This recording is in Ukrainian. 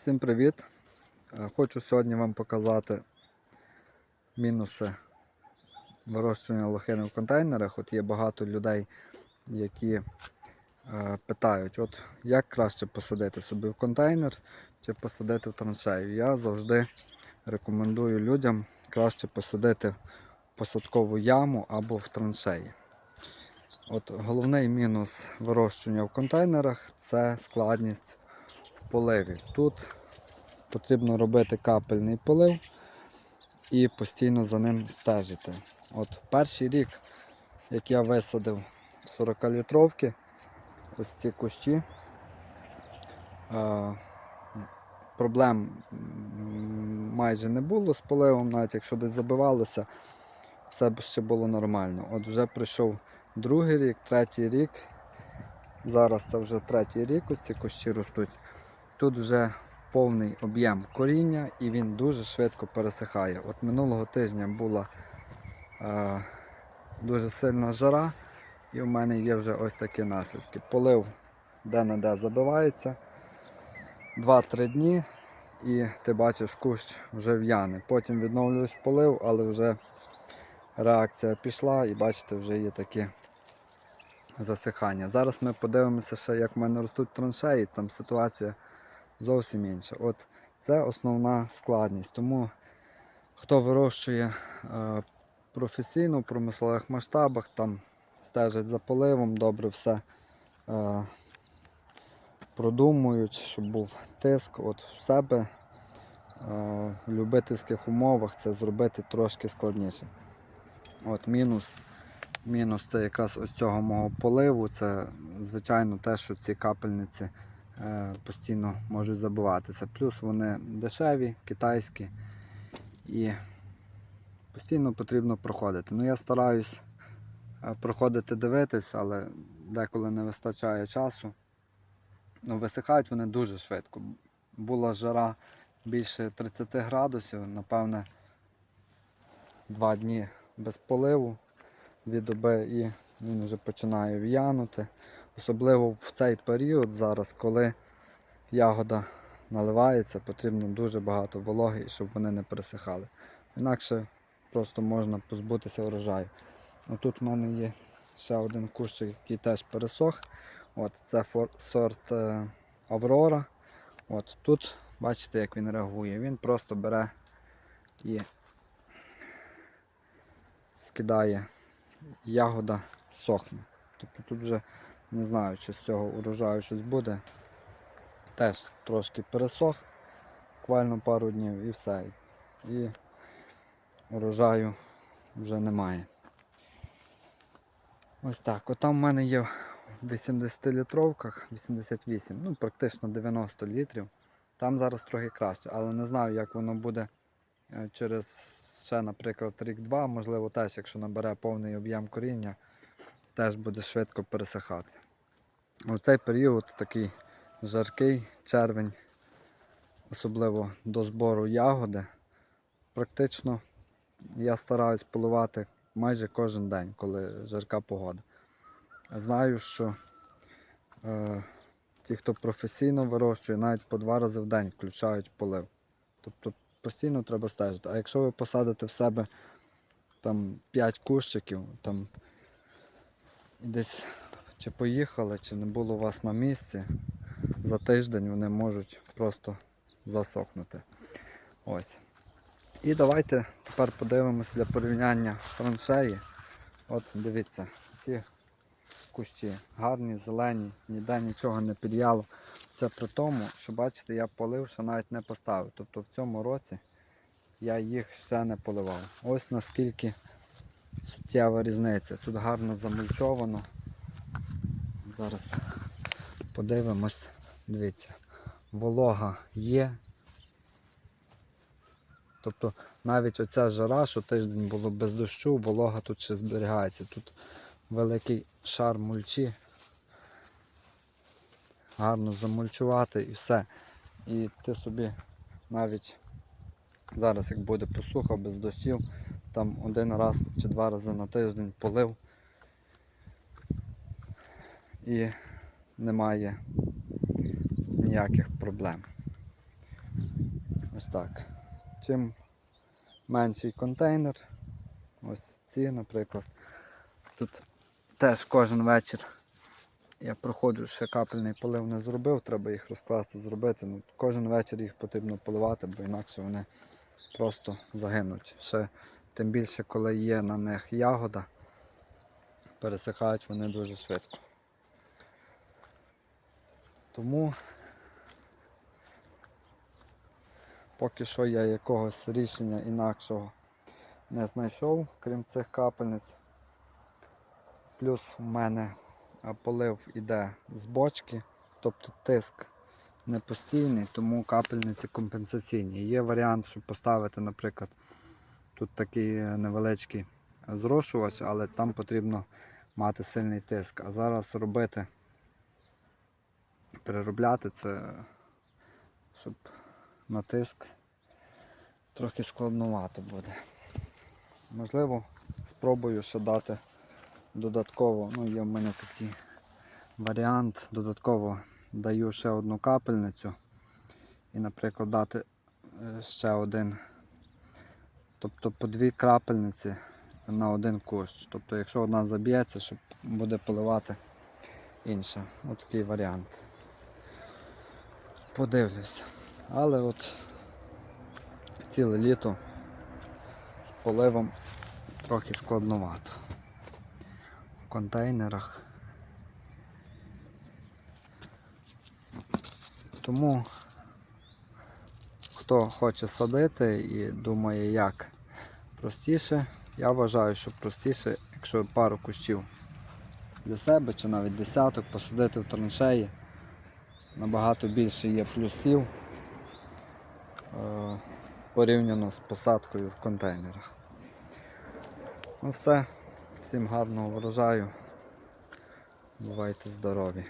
Всім привіт! Е, Хочу сьогодні вам показати мінуси вирощування лохини в контейнерах. От є багато людей, які е, питають, от як краще посадити собі в контейнер чи посадити в траншею. Я завжди рекомендую людям краще посадити в посадкову яму або в траншеї. От головний мінус вирощування в контейнерах це складність поливі. Тут потрібно робити капельний полив і постійно за ним стежити. От перший рік, як я висадив 40-літровки, ось ці кущі, е, проблем майже не було з поливом, навіть якщо десь забивалося, все ще було нормально. От вже прийшов другий рік, третій рік. Зараз це вже третій рік, ось ці кущі ростуть. Тут вже повний об'єм коріння і він дуже швидко пересихає. От минулого тижня була е, дуже сильна жара, і в мене є вже ось такі наслідки. Полив де-не-де забивається 2-3 дні, і ти бачиш кущ вже в'яне. Потім відновлюєш полив, але вже реакція пішла і бачите, вже є такі засихання. Зараз ми подивимося, ще, як в мене ростуть траншеї, там ситуація зовсім інша. От це основна складність. Тому хто вирощує е, професійно в промислових масштабах, там стежать за поливом, добре все е, продумують, щоб був тиск. От в себе е, в любительських умовах це зробити трошки складніше. От мінус. Мінус це якраз ось цього мого поливу. Це звичайно те, що ці капельниці постійно можуть забиватися. Плюс вони дешеві, китайські і постійно потрібно проходити. Ну я стараюсь е, проходити дивитись, але деколи не вистачає часу. Ну, висихають вони дуже швидко. Була жара більше 30 градусів, напевне, два дні без поливу, дві доби і він вже починає в'янути. Особливо в цей період зараз, коли ягода наливається, потрібно дуже багато вологи, щоб вони не пересихали. Інакше просто можна позбутися врожаю. Тут в мене є ще один кущик, який теж пересох. От, це сорт е, Аврора. От, тут бачите, як він реагує. Він просто бере і скидає ягода сохне. Тобто тут вже не знаю, чи з цього урожаю щось буде. Теж трошки пересох, буквально пару днів і все. І урожаю вже немає. Ось так. Отам в мене є в 80-літровках, 88, ну практично 90 літрів. Там зараз трохи краще, але не знаю, як воно буде е, через ще, наприклад, рік-два, можливо, теж, якщо набере повний об'єм коріння, теж буде швидко пересихати. У цей період такий жаркий червень, особливо до збору ягоди. Практично я стараюсь поливати майже кожен день, коли жарка погода. Знаю, що е, ті, хто професійно вирощує, навіть по два рази в день включають полив. Тобто постійно треба стежити. А якщо ви посадите в себе там 5 кущиків, там десь чи поїхали, чи не було вас на місці, за тиждень вони можуть просто засохнути. Ось. І давайте тепер подивимось для порівняння траншеї. От дивіться, які кущі гарні, зелені, ніде нічого не під'яло. Це при тому, що бачите, я полив, що навіть не поставив. Тобто в цьому році я їх ще не поливав. Ось наскільки суттєва різниця. Тут гарно замульчовано. Зараз подивимось, дивіться, волога є. Тобто навіть оця жара, що тиждень було без дощу, волога тут ще зберігається. Тут великий шар мульчі. Гарно замульчувати і все. І ти собі навіть зараз, як буде посуха без дощів, там один раз чи два рази на тиждень полив і немає ніяких проблем. Ось так. Чим менший контейнер, ось ці, наприклад. Тут теж кожен вечір я проходжу, ще капельний полив не зробив, треба їх розкласти, зробити. Ну, кожен вечір їх потрібно поливати, бо інакше вони просто загинуть. Ще тим більше, коли є на них ягода, пересихають вони дуже швидко. Тому поки що я якогось рішення інакшого не знайшов, крім цих капельниць. Плюс в мене полив іде з бочки, тобто тиск не постійний, тому капельниці компенсаційні. Є варіант, щоб поставити, наприклад, тут такий е, невеличкий зрошувач, але там потрібно мати сильний тиск. А зараз робити, переробляти це, щоб на тиск трохи складновато буде. Можливо, спробую ще дати додатково, ну є в мене такий варіант, додатково даю ще одну капельницю і, наприклад, дати е, ще один, тобто по дві крапельниці на один кущ. Тобто, якщо одна заб'ється, щоб буде поливати інша. Ось такий варіант. Подивлюсь. Але от ціле літо з поливом трохи складновато. В контейнерах. Тому хто хоче садити і думає, як простіше, я вважаю, що простіше, якщо пару кущів для себе чи навіть десяток посадити в траншеї, набагато більше є плюсів е, порівняно з посадкою в контейнерах. Ну все, всім гарного врожаю. Бувайте здорові!